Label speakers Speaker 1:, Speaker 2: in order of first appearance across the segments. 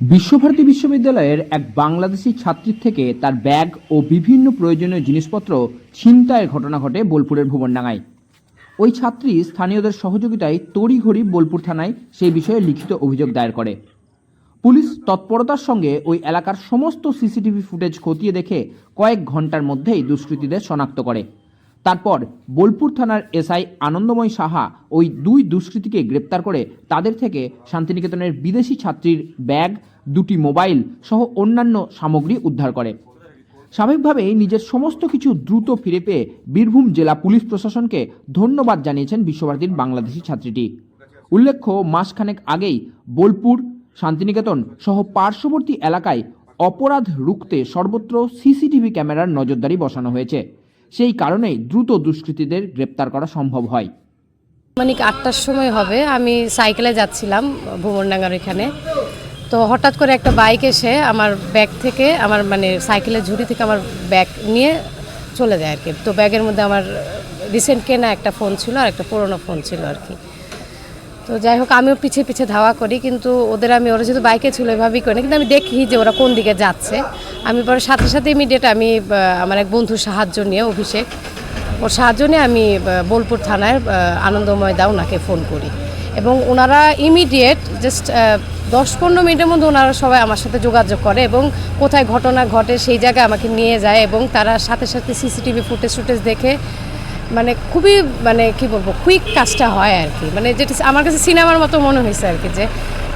Speaker 1: বিশ্বভারতী বিশ্ববিদ্যালয়ের এক বাংলাদেশি ছাত্রীর থেকে তার ব্যাগ ও বিভিন্ন প্রয়োজনীয় জিনিসপত্র ছিনতাইয়ের ঘটনা ঘটে বোলপুরের ভুবনডাঙ্গায়। ওই ছাত্রী স্থানীয়দের সহযোগিতায় তড়িঘড়ি বোলপুর থানায় সেই বিষয়ে লিখিত অভিযোগ দায়ের করে। পুলিশ তৎপরতার সঙ্গে ওই এলাকার সমস্ত সিসিটিভি ফুটেজ খতিয়ে দেখে কয়েক ঘণ্টার মধ্যেই দুষ্কৃতীদের শনাক্ত করে। তারপর বোলপুর থানার এসআই আনন্দময় সাহা ওই দুই দুষ্কৃতীকে গ্রেপ্তার করে তাদের থেকে শান্তিনিকেতনের বিদেশি ছাত্রীর ব্যাগ, দুটি মোবাইল সহ অন্যান্য সামগ্রী উদ্ধার করে। স্বাভাবিকভাবেই নিজের সমস্ত কিছু দ্রুত ফিরে পেয়ে বীরভূম জেলা পুলিশ প্রশাসনকে ধন্যবাদ জানিয়েছেন বিশ্বভারতীর বাংলাদেশি ছাত্রীটি। উল্লেখ্য, মাসখানেক আগেই বোলপুর, শান্তিনিকেতন সহ পার্শ্ববর্তী এলাকায় অপরাধ রুখতে সর্বত্র সিসিটিভি ক্যামেরার নজরদারি বসানো হয়েছে। সেই কারণেই দ্রুত দুষ্কৃতীদের গ্রেপ্তার করা সম্ভব হয়।
Speaker 2: মানে আটটার সময় হবে। আমি সাইকেলে যাচ্ছিলাম ভুবনডাঙ্গার এখানে তো হঠাৎ করে একটা বাইক এসে আমার ব্যাগ থেকে, আমার মানে সাইকেলের ঝুড়ি থেকে আমার ব্যাগ নিয়ে চলে যায় আর কি তো ব্যাগের মধ্যে আমার রিসেন্ট কেনা একটা ফোন ছিল আর একটা পুরোনো ফোন ছিল আর কি তো যাই হোক, আমিও পিছিয়ে পিছিয়ে ধাওয়া করি, কিন্তু ওদের আমি, ওরা যেহেতু বাইকে ছিল এভাবেই করি না কিন্তু আমি দেখি যে ওরা কোন দিকে যাচ্ছে। আমি পরে সাথে সাথে ইমিডিয়েট আমি আমার এক বন্ধুর সাহায্য নিয়ে অভিষেক, ওর সাহায্য নিয়ে আমি বোলপুর থানায় আনন্দময় দা ওনাকে ফোন করি। এবং ওনারা ইমিডিয়েট জাস্ট দশ পনেরো মিনিটের মধ্যে ওনারা সবাই আমার সাথে যোগাযোগ করে এবং কোথায় ঘটনা ঘটে সেই জায়গায় আমাকে নিয়ে যায় এবং তারা সাথে সাথে সিসিটিভি ফুটেজ ফুটেজ দেখে মানে খুবই মানে কি বলব কুইক কাজটা হয় আর কি। মানে যেটা আমার কাছে সিনেমার মতো মনে হয়েছে আর কি যে,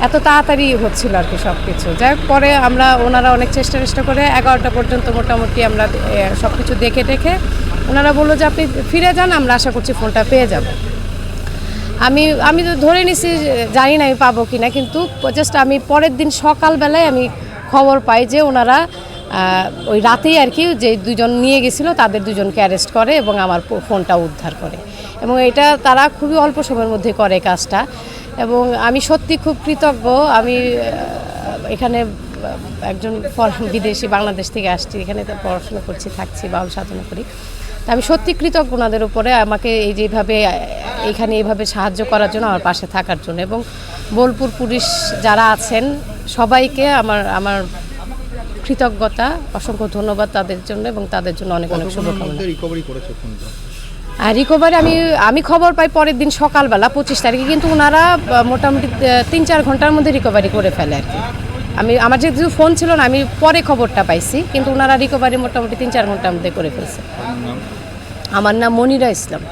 Speaker 2: এত তাড়াতাড়ি হচ্ছিল আর কি সব কিছু যাই পরে আমরা ওনারা অনেক চেষ্টা চেষ্টা করে এগারোটা পর্যন্ত মোটামুটি আমরা সব কিছু দেখে দেখে ওনারা বলল যে, আপনি ফিরে যান, আমরা আশা করছি ফোনটা পেয়ে যাব। আমি আমি তো ধরে নিছি জানি না আমি পাবো কি না কিন্তু জাস্ট আমি পরের দিন সকালবেলায় আমি খবর পাই যে, ওনারা ওই রাতেই আর কি যে দুজন নিয়ে গেছিল, তাদের দুজনকে অ্যারেস্ট করে এবং আমার ফোনটা উদ্ধার করে। এবং এটা তারা খুবই অল্প সময়ের মধ্যে করে কাজটা। এবং আমি সত্যি খুব কৃতজ্ঞ। আমি এখানে একজন বিদেশি বাংলাদেশ থেকে আসছি, এখানে পড়াশোনা করছি, থাকছি, বাউল সাধনা করি। তা আমি সত্যি কৃতজ্ঞ ওনাদের উপরে। আমাকে এই যেভাবে, এখানে এইভাবে সাহায্য করার জন্য, আমার পাশে থাকার জন্য। এবং বোলপুর পুলিশ যারা আছেন, সবাইকে আমার আমার কৃতজ্ঞতা অসংখ্য ধন্যবাদ তাদের জন্য এবং তাদের জন্য অনেক অনেক শুভকামনা।
Speaker 3: রিকভারি করেছে ফোনটা?
Speaker 2: আর রিকভারি আমি আমি খবর পাই পরের দিন সকালবেলা পঁচিশ তারিখে কিন্তু ওনারা মোটামুটি তিন চার ঘণ্টার মধ্যে রিকভারি করে ফেলে আর কি। আমি আমার যেহেতু ফোন ছিল না আমি পরে খবরটা পাইছি কিন্তু ওনারা রিকভারি মোটামুটি তিন চার ঘণ্টার মধ্যে করে ফেলছে। আমার নাম মনিরা ইসলাম।